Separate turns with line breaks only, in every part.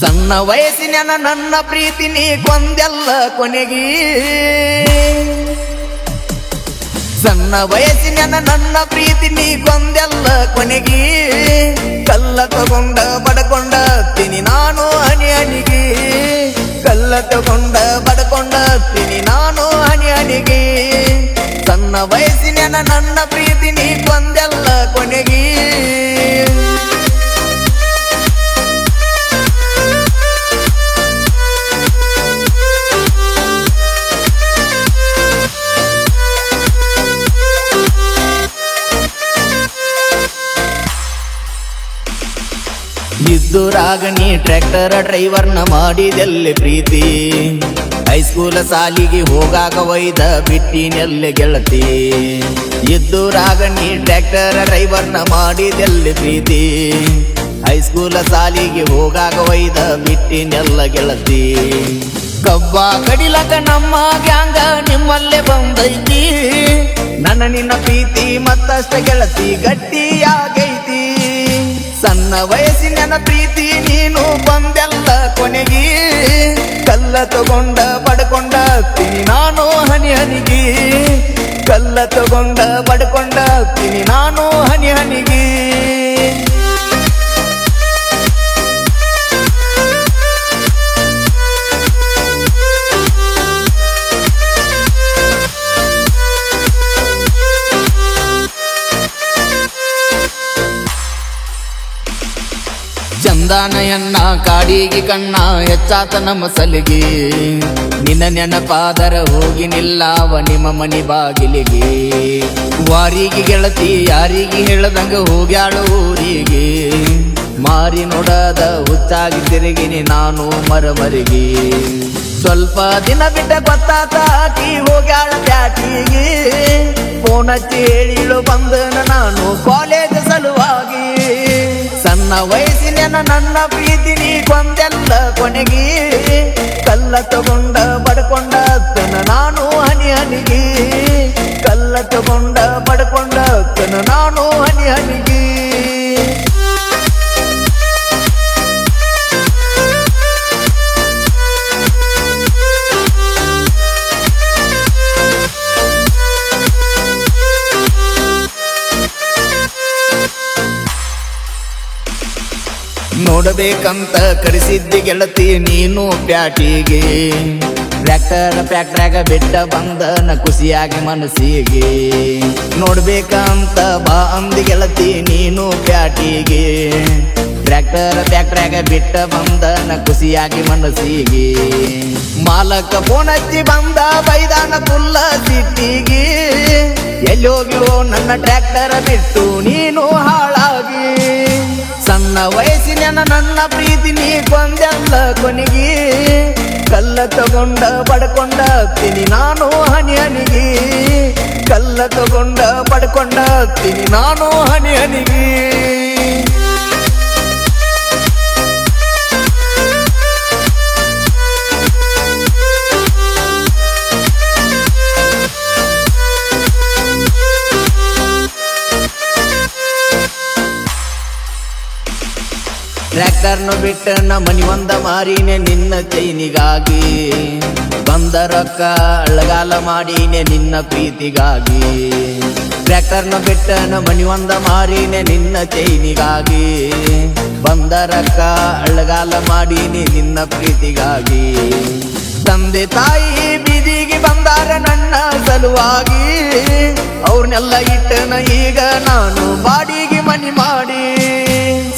ಸಣ್ಣ ವಯಸ್ಸಿನ ನನ್ನ ಪ್ರೀತಿ ನೀ ಕೊಂದೆಲ್ಲ ಕೊನೆಗಿ. ಸಣ್ಣ ವಯಸ್ಸಿನ ನನ್ನ ಪ್ರೀತಿ ನೀ ಕೊಂದೆಲ್ಲ ಕೊನೆಗಿ. ಕಲ್ಲ ತಗೊಂಡ ಬಡಕೊಂಡ ತಿನಿ ನಾನು ಅನಿ ಹನಿಗೆ. ಕಲ್ಲ ತಗೊಂಡ ಬಡಕೊಂಡ ತಿನಿ ನಾನು ಅನಿ ಹನಿಗೆ. ಸಣ್ಣ ವಯಸ್ಸಿನ ನನ್ನ ಪ್ರೀತಿ ಇದ್ದುರಾಗ ರಾಗಣಿ ಟ್ರ್ಯಾಕ್ಟರ್ ಡ್ರೈವರ್ನ ಮಾಡಿದೆಲ್ಲೆ ಪ್ರೀತಿ? ಹೈಸ್ಕೂಲ ಸಾಲಿಗೆ ಹೋಗಾಗ ಒಯ್ದ ಬಿಟ್ಟಿನೆಲ್ಲೆ ಗೆಳತಿ? ಇದ್ದು ರಾಗಣಿ ಟ್ರ್ಯಾಕ್ಟರ್ ಡ್ರೈವರ್ನ ಮಾಡಿದೆಲ್ಲೆ ಪ್ರೀತಿ? ಹೈಸ್ಕೂಲ ಸಾಲಿಗೆ ಹೋಗಾಗ ಒಯ್ದ ಬಿಟ್ಟಿನೆಲ್ಲ ಗೆಳತಿ? ಕಬ್ಬ ಕಡಿಲಕ ನಮ್ಮ ಗ್ಯಾಂಗ ನಿಮ್ಮಲ್ಲೇ ಬಂದೈತಿ. ನನ್ನ ನಿನ್ನ ಪ್ರೀತಿ ಮತ್ತಷ್ಟ ಗೆಳತಿ ಗಟ್ಟಿಯಾಗೈತಿ ಸಣ್ಣ ವಯಸ್ಸಿನ ಪ್ರೀತಿ ನೀನು ಬಂದೆಲ್ಲ ಕೊನೆಗೆ. ಕಲ್ಲ ತಗೊಂಡ, ಪಡ್ಕೊಂಡ ತಿನಿ ನಾನು ಹನಿ ಹನಿಗೆ. ಕಲ್ಲ ತಗೊಂಡ, ಪಡ್ಕೊಂಡ ತಿನಿ ನಾನು ಹನಿ ಹನಿಗೆ. ಚಂದಾನಯನ್ನ ಕಾಡಿಗೆ ಕಣ್ಣ ಹೆಚ್ಚಾತ ನಮ್ಮ ಸಲಿಗೆ. ನಿನ್ನ ನೆನಪಾದರ ಹೋಗಿ ನಿಲ್ಲಾವ ನಿಮ್ಮ ಮನಿ ಬಾಗಿಲಿಗೆ. ವಾರಿಗೆ ಗೆಳತಿ ಯಾರಿಗೆ ಹೇಳದಂಗ ಹೋಗ್ಯಾಳು ಊರಿಗೆ. ಮಾರಿ ನೋಡದ ಹುಚ್ಚಾಗಿ ತಿರುಗಿನಿ ನಾನು ಮರಮರಿಗೆ. ಸ್ವಲ್ಪ ದಿನ ಬಿಟ್ಟ ಗೊತ್ತಾತ ಆಕಿ ಹೋಗ್ಯಾಳ ಬ್ಯಾಟಿಗೆ ಫೋನ್ ಹಚ್ಚಿ ಹೇಳಿಳು ಬಂದನ ನಾನು ಕಾಲೇಜ್ ಸಲುವಾಗಿ. ಸಣ್ಣ ವಯಸ್ಸಿನ ನನ್ನ ಪ್ರೀತಿ ನೀ ಕೊಂದೆಲ್ಲ ಕೊನೆಗಿ ಕಲ್ಲ ತಗೊಂಡ ಪಡ್ಕೊಂಡ ನಾನು ಹನಿ ಹನಿಗೆ ನೋಡಬೇಕಂತ ಕರೆಸಿದ್ದಿ ಗೆಳತಿ ನೀನು ಪ್ಯಾಟಿಗೆ. ಟ್ರ್ಯಾಕ್ಟರ್ ಪ್ಯಾಕ್ಟ್ರಾಗ ಬಿಟ್ಟ ಬಂದನ ಖುಷಿಯಾಗಿ ಮನಸ್ಸಿಗೆ. ನೋಡ್ಬೇಕಂತ ಬಾ ಅಂದಿ ಗೆಳತಿ ನೀನು ಪ್ಯಾಟಿಗೆ. ಟ್ರ್ಯಾಕ್ಟರ್ ಪ್ಯಾಕ್ಟ್ರಾಗ ಬಿಟ್ಟ ಬಂದನ ಖುಷಿಯಾಗಿ ಮನಸ್ಸಿಗೆ. ಮಾಲಕ ಫೋನ್ ಹಚ್ಚಿ ಬಂದ ಬೈದಾನ ಪುಲ್ಲ ಸಿಟ್ಟಿಗೆ. ಎಲ್ಲಿ ಹೋಗಿವೋ ನನ್ನ ಟ್ರ್ಯಾಕ್ಟರ್ ಬಿಟ್ಟು ನೀನು ಹಾಳಾಗಿ. ಸಣ್ಣ ವಯಸ್ಸಿನ ನನ್ನ ಪ್ರೀತಿ ನೀ ಕೊಂದೆಲ್ಲ ಕೊನೆಗೆ. ಕಲ್ಲ ತಗೊಂಡ ಬಡ್ಕೊಂಡ ತಿನಿ ನಾನು ಹನಿ ಹನಿಗೆ. ಕಲ್ಲ ತಗೊಂಡ ಬಡ್ಕೊಂಡ ತಿನಿ ನಾನು ಹನಿ ಹನಿಗೆ. ಟ್ರ್ಯಾಕ್ಟರ್ನು ಬಿಟ್ಟ ಮನಿ ಒಂದ ಮಾರಿನೆ ನಿನ್ನ ಚೈನಿಗಾಗಿ. ಬಂದ ರೊಕ್ಕ ಅಳಗಾಲ ಮಾಡಿನೆ ನಿನ್ನ ಪ್ರೀತಿಗಾಗಿ. ಟ್ರ್ಯಾಕ್ಟರ್ನ ಬಿಟ್ಟ ಮನಿ ಒಂದ ಮಾರಿನೆ ನಿನ್ನ ಚೈನಿಗಾಗಿ. ಬಂದ ರೊಕ್ಕ ಅಳಗಾಲ ಮಾಡೀನಿ ನಿನ್ನ ಪ್ರೀತಿಗಾಗಿ. ತಂದೆ ತಾಯಿ ಬೀದಿಗೆ ಬಂದಾರ ನನ್ನ ಸಲುವಾಗಿ. ಅವ್ರನ್ನೆಲ್ಲ ಇಟ್ಟನ ಈಗ ನಾನು ಬಾಡಿಗೆ ಮನಿ ಮಾಡಿ.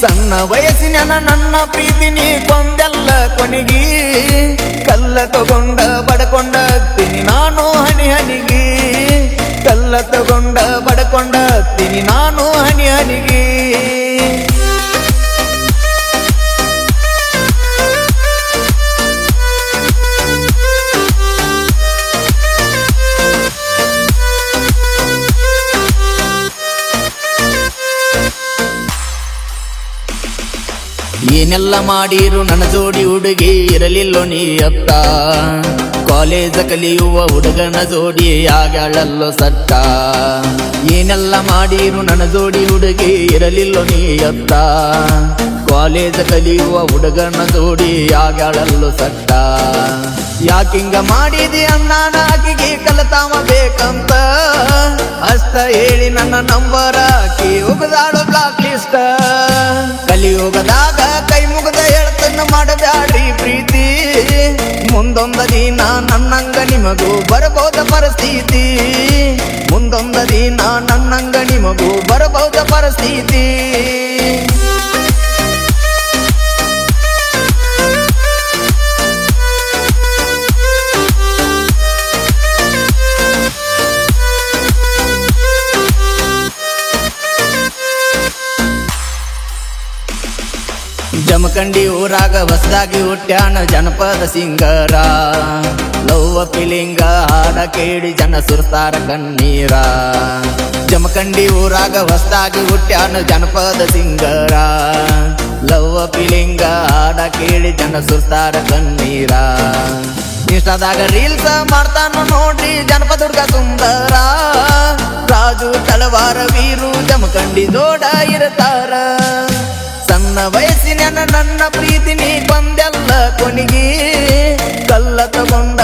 ಸಣ್ಣ ವಯಸ್ಸಿನ ನನ್ನ ಪ್ರೀತಿ ನೀ ಕೊಂದೆಲ್ಲ ಕೊನೆಗಿ. ಕಲ್ಲ ತಗೊಂಡ ತಿನಿ ನಾನು ಹನಿ ಹನಿಗೆ. ಕಲ್ಲ ತಗೊಂಡ ತಿನಿ ನಾನು ಹನಿ ಹನಿಗೆ. ಏನೆಲ್ಲ ಮಾಡಿರು ನನ್ನ ಜೋಡಿ ಹುಡುಗಿ ಇರಲಿಲ್ಲೋ ನೀ ಅತ್ತ. ಕಾಲೇಜ ಕಲಿಯುವ ಹುಡುಗನ ಜೋಡಿ ಆಗಳಲ್ಲೋ ಸಟ್ಟ ಏನೆಲ್ಲ ಮಾಡಿರು ನನ್ನ ಜೋಡಿ ಹುಡುಗಿ ಇರಲಿಲ್ಲೋ ನೀ ಅತ್ತ. ಕಾಲೇಜ ಕಲಿಯುವ ಹುಡುಗನ ಜೋಡಿ ಆಗ್ಯಾಳಲ್ಲು ಸಟ್ಟ ಯಾಕಿಂಗ ಮಾಡಿದಿ ಅನ್ನಾನ ಆಕಿಗೆ ಕಲತಾವ ಬೇಕಂತ? ಹಸ್ತ ಹೇಳಿ ನನ್ನ ನಂಬರ್ ಹಾಕಿ ಉಗದಾಳು ಬ್ಲಾಕ್ ಲಿಸ್ಟ್ ಕಲಿಯುಗದಾಗ ಕೈ ಮುಗದ ಹೇಳ್ತನ್ನ ಮಾಡಬ್ಯಾಡ್ರಿ ಪ್ರೀತಿ. ಮುಂದೊಂದ ದಿನ ನನ್ನಂಗ ನಿಮಗೂ ಬರಬಹುದ ಪರಿಸ್ಥಿತಿ. ಮುಂದೊಂದ ದಿನ ನನ್ನಂಗ ನಿಮಗೂ ಬರಬಹುದ ಪರಿಸ್ಥಿತಿ. ಜಮಖಂಡಿ ಊರಾಗ ಹೊಸದಾಗಿ ಹುಟ್ಟ್ಯಾನ ಜನಪದ ಸಿಂಗರ. ಲವ್ವ ಪಿಲಿಂಗ ಹಾಡ ಕೇಳಿ ಜನ ಸುರ್ತಾರ ಕಣ್ಣೀರ. ಜಮಖಂಡಿ ಊರಾಗ ಹೊಸದಾಗಿ ಹುಟ್ಟ್ಯಾನ ಜನಪದ ಸಿಂಗರ. ಲವ್ವ ಪಿಲಿಂಗ ಹಾಡ ಕೇಳಿ ಜನ ಸುರ್ತಾರ ಕಣ್ಣೀರ. ಇಷ್ಟದಾಗ ರೀಲ್ಸ್ ಮಾಡ್ತಾನ ನೋಡ್ರಿ ಜನಪದ ಹುಡ್ಗ ಸುಂದರ. ರಾಜು ತಲವಾರ ವೀರು ಜಮಖಂಡಿ ಜೋಡ ಇರ್ತಾರ. ಸಣ್ಣ ವಯಸ್ಸಿನ ನನ್ನ ಪ್ರೀತಿ ನೀ ಬಂದೆಲ್ಲ ಕೊನಿಗಿ ಕಲ್ಲ ತಗೊಂಡ